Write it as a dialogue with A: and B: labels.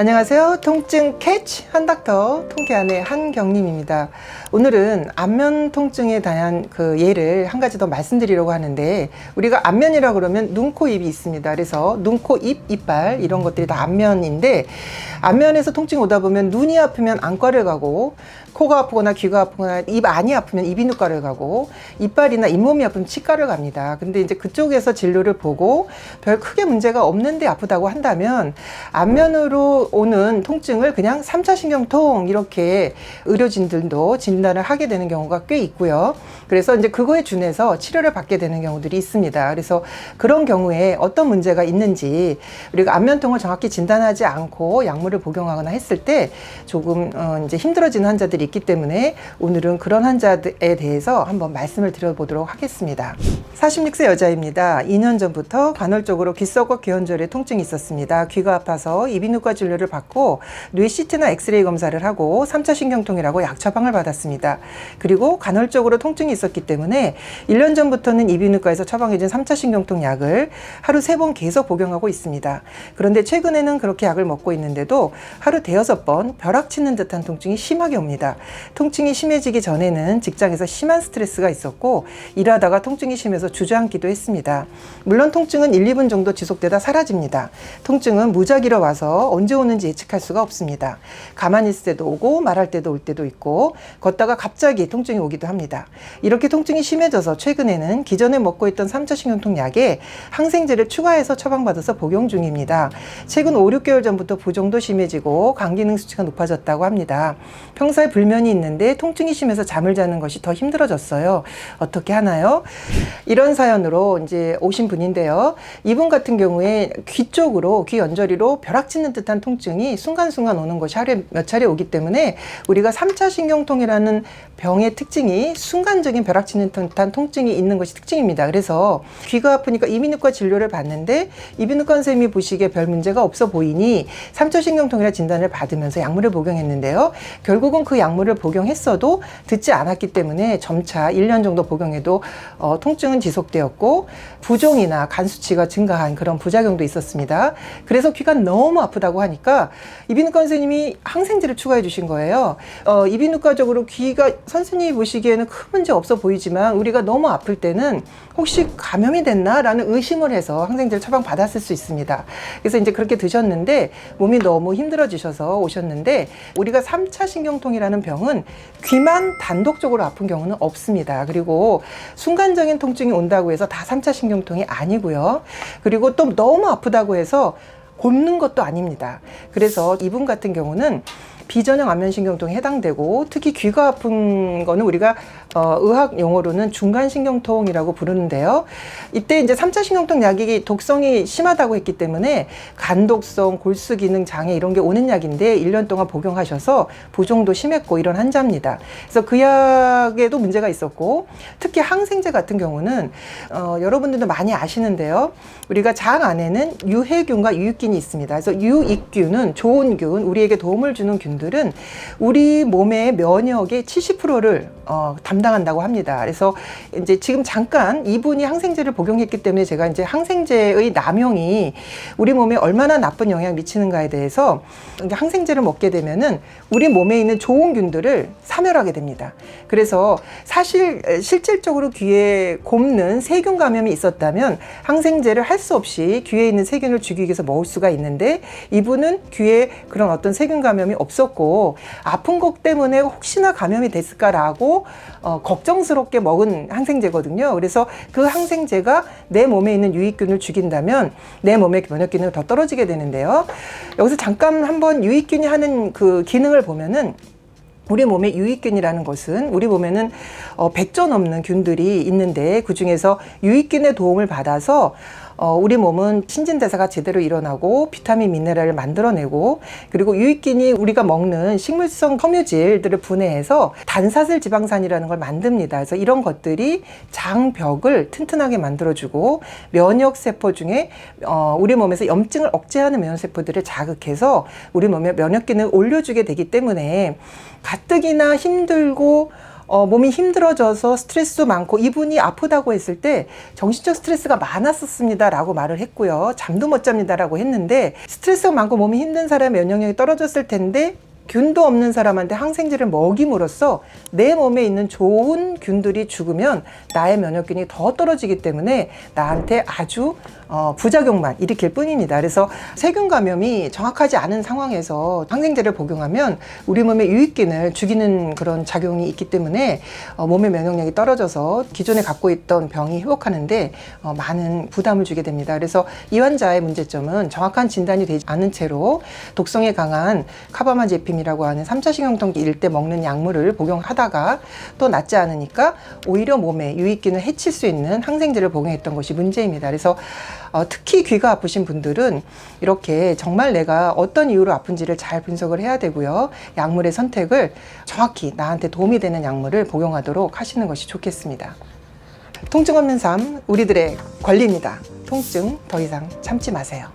A: 안녕하세요. 통증 캐치 한닥터 통쾌한의 한경림입니다. 오늘은 안면 통증에 대한 그 예를 한 가지 더 말씀드리려고 하는데 우리가 안면이라 그러면 눈, 코, 입이 있습니다. 그래서 눈, 코, 입, 이빨 이런 것들이 다 안면인데 안면에서 통증이 오다 보면 눈이 아프면 안과를 가고 코가 아프거나 귀가 아프거나 입 안이 아프면 이비인후과를 가고 이빨이나 잇몸이 아프면 치과를 갑니다. 근데 이제 그쪽에서 진료를 보고 별 크게 문제가 없는데 아프다고 한다면 안면으로 오는 통증을 그냥 삼차 신경통 이렇게 의료진들도 진단을 하게 되는 경우가 꽤 있고요. 그래서 이제 그거에 준해서 치료를 받게 되는 경우들이 있습니다. 그래서 그런 경우에 어떤 문제가 있는지 우리가 안면통을 정확히 진단하지 않고 약물을 복용하거나 했을 때 조금 어 이제 힘들어지는 환자들이 있기 때문에 오늘은 그런 환자들에 대해서 한번 말씀을 드려보도록 하겠습니다. 46세 여자입니다. 2년 전부터 간헐적으로 귓속과 귀현절에 통증이 있었습니다. 귀가 아파서 이비인후과 진료를 받고 뇌 CT나 엑스레이 검사를 하고 3차 신경통이라고 약 처방을 받았습니다. 그리고 간헐적으로 통증이 있었기 때문에 1년 전부터는 이비인후과에서 처방해준 3차 신경통 약을 하루 세번 계속 복용하고 있습니다. 그런데 최근에는 그렇게 약을 먹고 있는데도 하루 대여섯 번 벼락 치는 듯한 통증이 심하게 옵니다. 통증이 심해지기 전에는 직장에서 심한 스트레스가 있었고 일하다가 통증이 심해서 주저앉기도 했습니다. 물론 통증은 1, 2분 정도 지속되다 사라집니다. 통증은 무작위로 와서 언제 오는지 예측할 수가 없습니다. 가만히 있을 때도 오고 말할 때도 올 때도 있고 걷다가 갑자기 통증이 오기도 합니다. 이렇게 통증이 심해져서 최근에는 기존에 먹고 있던 3차 신경통 약에 항생제를 추가해서 처방받아서 복용 중입니다. 최근 5, 6개월 전부터 부종도 심해지고 간 기능 수치가 높아졌다고 합니다. 평소에 불면이 있는데 통증이 심해서 잠을 자는 것이 더 힘들어졌어요. 어떻게 하나요? 사연으로 이제 오신 분인데요. 이분 같은 경우에 귀 쪽으로 귀 연저리로 벼락 치는 듯한 통증이 순간순간 오는 것이 하루에 몇 차례 오기 때문에 우리가 3차 신경통이라는 병의 특징이 순간적인 벼락 치는 듯한 통증이 있는 것이 특징입니다. 그래서 귀가 아프니까 이비인후과 진료를 받는데 이비인후과 선생님이 보시기에 별 문제가 없어 보이니 3차 신경통이라 진단을 받으면서 약물을 복용했는데요. 결국은 그 약물을 복용했어도 듣지 않았기 때문에 점차 1년 정도 복용해도 어, 통증은 지속되었고 부종이나 간 수치가 증가한 그런 부작용도 있었습니다. 그래서 귀가 너무 아프다고 하니까 이비인후과 선생님이 항생제를 추가해 주신 거예요. 어, 이비인후과적으로 귀가 선생님이 보시기에는 큰 문제 없어 보이지만 우리가 너무 아플 때는 혹시 감염이 됐나라는 의심을 해서 항생제를 처방 받았을 수 있습니다. 그래서 이제 그렇게 드셨는데 몸이 너무 힘들어지셔서 오셨는데 우리가 3차 신경통이라는 병은 귀만 단독적으로 아픈 경우는 없습니다. 그리고 순간적인 통증이 온다고 해서 다 3차 신경통이 아니고요. 그리고 또 너무 아프다고 해서 곪는 것도 아닙니다. 그래서 이분 같은 경우는 비전형 안면신경통에 해당되고 특히 귀가 아픈 거는 우리가 어, 의학 용어로는 중간신경통이라고 부르는데요. 이때 이제 3차 신경통 약이 독성이 심하다고 했기 때문에 간독성, 골수 기능 장애 이런 게 오는 약인데 1년 동안 복용하셔서 부종도 심했고 이런 환자입니다. 그래서 그 약에도 문제가 있었고 특히 항생제 같은 경우는 어, 여러분들도 많이 아시는데요. 우리가 장 안에는 유해균과 유익균이 있습니다. 그래서 유익균은 좋은 균, 우리에게 도움을 주는 균 들은 우리 몸의 면역의 70%를 어, 담당한다고 합니다. 그래서 이제 지금 잠깐 이분이 항생제를 복용했기 때문에 제가 이제 항생제의 남용이 우리 몸에 얼마나 나쁜 영향을 미치는가에 대해서 항생제를 먹게 되면은 우리 몸에 있는 좋은 균들을 사멸하게 됩니다. 그래서 사실 실질적으로 귀에 곱는 세균 감염이 있었다면 항생제를 할 수 없이 귀에 있는 세균을 죽이기 위해서 먹을 수가 있는데 이분은 귀에 그런 어떤 세균 감염이 없었고 아픈 것 때문에 혹시나 감염이 됐을까라고 어, 걱정스럽게 먹은 항생제거든요. 그래서 그 항생제가 내 몸에 있는 유익균을 죽인다면 내 몸의 면역 기능이 더 떨어지게 되는데요. 여기서 잠깐 한번 유익균이 하는 그 기능을 보면은 우리 몸의 유익균이라는 것은 우리 몸에는 어, 100조 넘는 균들이 있는데 그 중에서 유익균의 도움을 받아서 어, 우리 몸은 신진대사가 제대로 일어나고 비타민 미네랄을 만들어내고 그리고 유익균이 우리가 먹는 식물성 섬유질들을 분해해서 단사슬 지방산이라는 걸 만듭니다. 그래서 이런 것들이 장벽을 튼튼하게 만들어주고 면역 세포 중에 어, 우리 몸에서 염증을 억제하는 면역 세포들을 자극해서 우리 몸의 면역 기능을 올려주게 되기 때문에 가뜩이나 힘들고 어, 몸이 힘들어져서 스트레스도 많고 이분이 아프다고 했을 때 정신적 스트레스가 많았었습니다라고 말을 했고요. 잠도 못 잡니다라고 했는데 스트레스가 많고 몸이 힘든 사람의 면역력이 떨어졌을 텐데 균도 없는 사람한테 항생제를 먹임으로써 내 몸에 있는 좋은 균들이 죽으면 나의 면역균이 더 떨어지기 때문에 나한테 아주 어, 부작용만 일으킬 뿐입니다. 그래서 세균 감염이 정확하지 않은 상황에서 항생제를 복용하면 우리 몸의 유익균을 죽이는 그런 작용이 있기 때문에 어, 몸의 면역력이 떨어져서 기존에 갖고 있던 병이 회복하는데 어, 많은 부담을 주게 됩니다. 그래서 이 환자의 문제점은 정확한 진단이 되지 않은 채로 독성에 강한 카바마제핌이라고 하는 3차 식용통기 일때 먹는 약물을 복용하다가 또 낫지 않으니까 오히려 몸에 유익균을 해칠 수 있는 항생제를 복용했던 것이 문제입니다. 그래서 어, 특히 귀가 아프신 분들은 이렇게 정말 내가 어떤 이유로 아픈지를 잘 분석을 해야 되고요. 약물의 선택을 정확히 나한테 도움이 되는 약물을 복용하도록 하시는 것이 좋겠습니다. 통증 없는 삶, 우리들의 권리입니다. 통증 더 이상 참지 마세요.